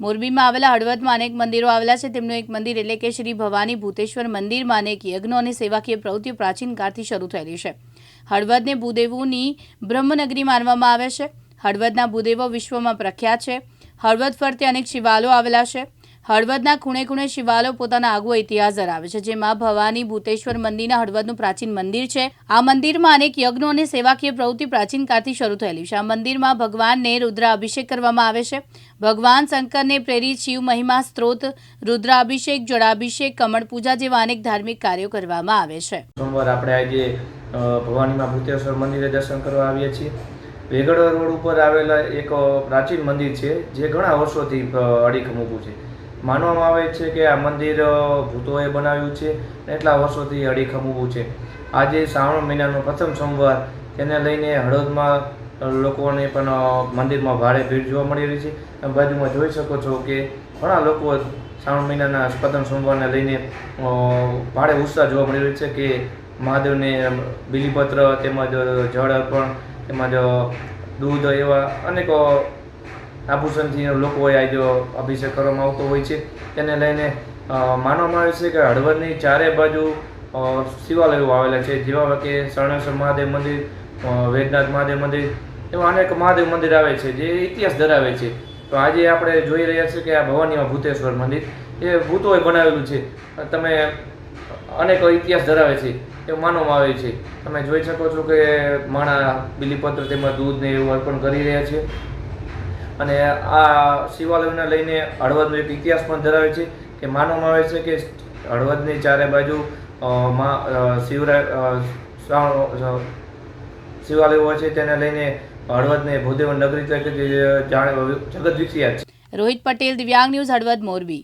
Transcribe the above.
મોરબીમાં આવેલા હળવદમાં અનેક મંદિરો આવેલા છે. તેમનું એક મંદિર એટલે કે શ્રી ભવાની ભૂતેશ્વર મંદિરમાં અનેક યજ્ઞો અને સેવાકીય પ્રવૃત્તિઓ પ્રાચીન કાળથી શરૂ થયેલી છે. હળવદને ભૂદેવોની બ્રહ્મનગરી માનવામાં આવે છે. હળવદના ભૂદેવો વિશ્વમાં પ્રખ્યાત છે. હળવદ ફરતે અનેક શિવાલો આવેલા છે. હળવદના ખૂણે ખૂણે શિવાલો પોતાના આગવો ઇતિહાસ ધરાવે છે, જેમાં ભવાની, ભૂતેશ્વર મંદિરના હળવદનું પ્રાચીન મંદિર છે. આ મંદિરમાં અનેક યજ્ઞો અને સેવાકીય પ્રવૃત્તિ પ્રાચીન કાળથી શરૂ થયેલી છે. આ મંદિરમાં ભગવાનને રુદ્રાભિષેક કરવામાં આવે છે. ભગવાન શંકરને પ્રેરિત શિવ મહિમા સ્ત્રોત, રુદ્રાભિષેક, જળાભિષેક, કમળ પૂજા જેવા અનેક ધાર્મિક કાર્યો કરવામાં આવે છે. સોમવાર આપણે આજે ભવાનીમાં ભૂતેશ્વર મંદિરે દર્શન કરવા આવીએ છીએ. વેગડ રોડ ઉપર આવેલા એક પ્રાચીન મંદિર છે, જે ઘણા વર્ષોથી અડીખમ ઊભું છે. માનવામાં આવે છે કે આ મંદિર ભૂતોએ બનાવ્યું છે એટલા વર્ષોથી અડીખમ ઊભું છે. આજે શ્રાવણ મહિનાનો પ્રથમ સોમવાર, તેને લઈને હળદમાં લોકોને પણ મંદિરમાં ભારે ભીડ જોવા મળી રહી છે. તમે બાજુમાં જોઈ શકો છો કે ઘણા લોકો શ્રાવણ મહિનાના પ્રથમ સોમવારને લઈને ભારે ઉત્સાહ જોવા મળી રહ્યો છે કે મહાદેવને બિલીપત્ર તેમજ જળ અર્પણ તેમજ દૂધ એવા અનેક આભૂષણથી લોકોએ આજે અભિષેક કરવામાં આવતો હોય છે. તેને લઈને માનવામાં આવે છે કે હળવદની ચારે બાજુ શિવાલયો આવેલા છે. જેવા કે શરણેશ્વર મહાદેવ મંદિર વેદનાથ મહાદેવ મંદિર, એવા અનેક મહાદેવ મંદિર આવે છે જે ઇતિહાસ ધરાવે છે. તો આજે આપણે જોઈ રહ્યા છીએ કે આ ભવાનીમાં ભૂતેશ્વર મંદિર, એ ભૂતોએ બનાવેલું છે. તમે અનેક ઇતિહાસ ધરાવે છે, એવું માનવામાં આવે છે. તમે જોઈ શકો છો કે માણા બિલીપત્ર તેમજ દૂધને એવું અર્પણ કરી રહ્યા છે. અને આ શિવાલયને લઈને હળવદનો એક ઇતિહાસ પણ ધરાવે છે કે માનવામાં આવે છે કે હળવદની ચારે બાજુ શિવરા શિવરાય શિવાલયો છે, તેને લઈને હળવદને ભૂદેવ નગરી તરીકે જાણે જગત વિખ્યાત છે. રોહિત પટેલ, દિવ્યાંગ ન્યૂઝ હળવદ મોરબી.